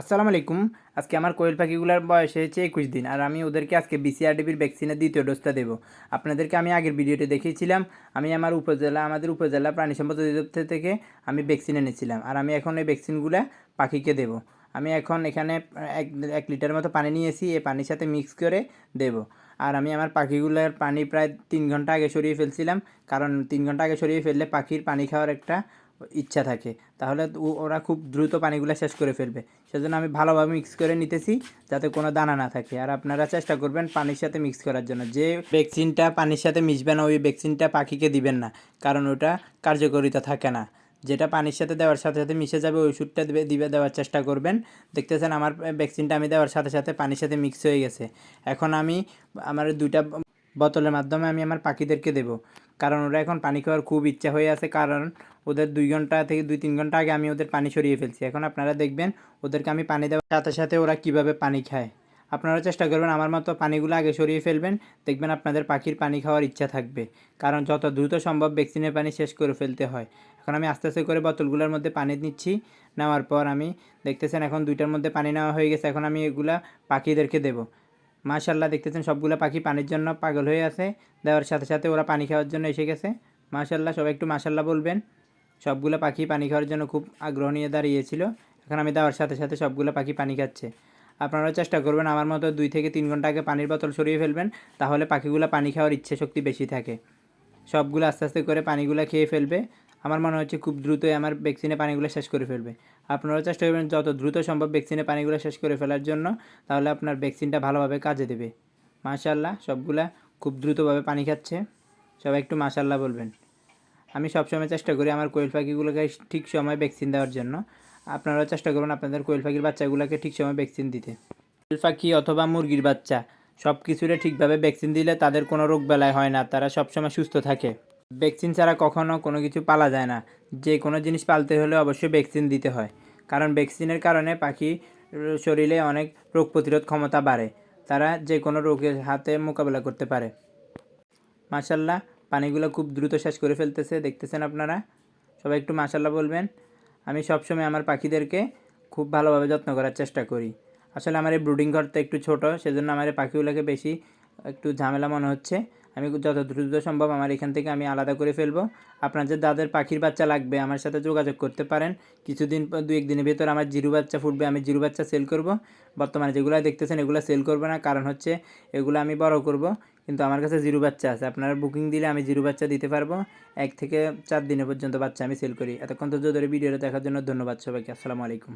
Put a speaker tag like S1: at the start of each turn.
S1: আসসালামু আলাইকুম। আজকে আমার কোয়েল পাখিগুলোর বয়স হয়েছে একুশ দিন, আর আমি ওদেরকে আজকে বিসিআরডিবির ভ্যাকসিনের দ্বিতীয় ডোজটা দেবো। আপনাদেরকে আমি আগের ভিডিওতে দেখিয়েছিলাম, আমি আমার উপজেলা, আমাদের উপজেলা প্রাণী সম্পদ অধিদপ্তর থেকে আমি ভ্যাকসিন এনেছিলাম, আর আমি এখন এই ভ্যাকসিনগুলো পাখিকে দেবো। আমি এখন এখানে এক এক লিটার মতো পানি নিয়েছি, এই পানির সাথে মিক্স করে দেবো। আর আমি আমার পাখিগুলোর পানি প্রায় তিন ঘণ্টা আগে সরিয়ে ফেলছিলাম, কারণ তিন ঘণ্টা আগে সরিয়ে ফেললে পাখির পানি খাওয়ার একটা ইচ্ছা থাকে। তাহলে ওরা খুব দ্রুত পানিগুলো শেষ করে ফেলবে। সেজন্য আমি ভালোভাবে মিক্স করে নিতেছি, যাতে কোনো দানা না থাকে। আর আপনারা চেষ্টা করবেন পানির সাথে মিক্স করার জন্য। যে ভ্যাকসিনটা পানির সাথে মিশবে না, ওই ভ্যাকসিনটা পাখিকে দিবেন না। কারণ ওটা কার্যকারিতা থাকে না। যেটা পানির সাথে দেওয়ার সাথে সাথে মিশে যাবে, ওই ওষুধটা দিবে দেওয়ার চেষ্টা করবেন। দেখতেছেন আমার ভ্যাকসিনটা আমি দেওয়ার সাথে সাথে পানির সাথে মিক্স হয়ে গেছে। এখন আমি, আমার দুইটা বোতলের মাধ্যমে আমি আমার পাখিদেরকে দেব। কারণ ওরা এখন পানি খাওয়ার খুব ইচ্ছা হয়ে আছে, কারণ ওদের দুই ঘণ্টা থেকে দুই তিন ঘণ্টা আগে আমি ওদের পানি সরিয়ে ফেলছি। এখন আপনারা দেখবেন ওদেরকে আমি পানি দেওয়ার সাথে সাথে ওরা কীভাবে পানি খায়। আপনারা চেষ্টা করবেন আমার মতো পানিগুলো আগে সরিয়ে ফেলবেন, দেখবেন আপনাদের পাখির পানি খাওয়ার ইচ্ছা থাকবে। কারণ যত দ্রুত সম্ভব ভ্যাকসিনের পানি শেষ করে ফেলতে হয়। এখন আমি আস্তে আস্তে করে বোতলগুলোর মধ্যে পানি নিচ্ছি, নেওয়ার পর আমি দেখতেছেন এখন দুইটার মধ্যে পানি নেওয়া হয়ে গেছে, এখন আমি এগুলা পাখিদেরকে দেবো। মাশাল্লাহ দেখতেছেন সবগুলো পাখি পানির জন্য পাগল হয়ে আছে। দেওয়ার সাথে সাথে ওরা পানি খাওয়ার জন্য এসে গেছে। মাশাল্লাহ সবাই একটু মাশাল্লাহ বলবেন। সবগুলো পাখি পানি খাওয়ার জন্য খুব আগ্রহ নিয়ে দাঁড়িয়েছিল। এখন আমি দেওয়ার সাথে সাথে সবগুলো পাখি পানি খাচ্ছে। আপনারা চেষ্টা করবেন আমার মতো দুই থেকে তিন ঘণ্টা আগে পানির বোতল সরিয়ে ফেলবেন, তাহলে পাখিগুলো পানি খাওয়ার ইচ্ছে শক্তি বেশি থাকে। সবগুলো আস্তে আস্তে করে পানিগুলো খেয়ে ফেলবে। আমার মনে হচ্ছে খুব দ্রুতই আমার ভ্যাকসিনে পানিগুলো শেষ করে ফেলবে। আপনারা চেষ্টা করবেন যত দ্রুত সম্ভব ভ্যাকসিনে পানিগুলো শেষ করে ফেলার জন্য, তাহলে আপনার ভ্যাকসিনটা ভালোভাবে কাজে দেবে। মাশাল্লাহ সবগুলা খুব দ্রুতভাবে পানি খাচ্ছে। সবাই একটু মাশাল্লাহ বলবেন। আমি সবসময় চেষ্টা করি আমার কোয়েল পাখিগুলোকে ঠিক সময় ভ্যাকসিন দেওয়ার জন্য। আপনারাও চেষ্টা করুন আপনাদের কোয়েল পাখির বাচ্চাগুলোকে ঠিক সময় ভ্যাকসিন দিতে। কোয়েল পাখি অথবা মুরগির বাচ্চা সব কিছুরে ঠিকভাবে ভ্যাকসিন দিলে তাদের কোনো রোগ বেলায় হয় না, তারা সবসময় সুস্থ থাকে। ভ্যাকসিন ছাড়া কখনো কোনো কিছু পালা যায় না। যে কোনো জিনিস পালতে হলে অবশ্যই ভ্যাকসিন দিতে হয়। কারণ ভ্যাকসিনের কারণে পাখি শরীরে অনেক রোগ প্রতিরোধ ক্ষমতা বাড়ে। তারা যে কোনো রোগের হাতে মোকাবেলা করতে পারে। মাশাল্লাহ, পানিগুলো খুব দ্রুত শেষ করে ফেলতেছে, দেখতেছেন আপনারা? সবাই একটু মাশাল্লাহ বলবেন। আমি সবসময় আমার পাখিদেরকে খুব ভালোভাবে যত্ন করার চেষ্টা করি। আসলে আমার এই ব্রুডিং ঘরটা একটু ছোট, সেজন্য আমার এই পাখিগুলোকে বেশি একটু ঝামেলা মনে হচ্ছে। আমি যত দ্রুত সম্ভব আমার এখান থেকে আমি আলাদা করে ফেলব। আপনার যে দাদের পাখির বাচ্চা লাগবে, আমার সাথে যোগাযোগ করতে পারেন। কিছুদিন দু একদিনের ভেতর আমার জিরু বাচ্চা ফুটবে, আমি জিরু বাচ্চা সেল করব। বর্তমানে যেগুলো দেখতেছেন, এগুলো সেল করব না। কারণ হচ্ছে, এগুলো আমি বড় করব। কিন্তু আমার কাছে জিরো বাচ্চা আছে। আপনারা বুকিং দিলে আমি জিরো বাচ্চা দিতে পারব। এক থেকে চার দিনের পর্যন্ত বাচ্চা আমি সেল করি। এতক্ষণ ধৈর্য ধরে ভিডিওটা দেখার জন্য ধন্যবাদ সবাইকে। আসসালামু আলাইকুম।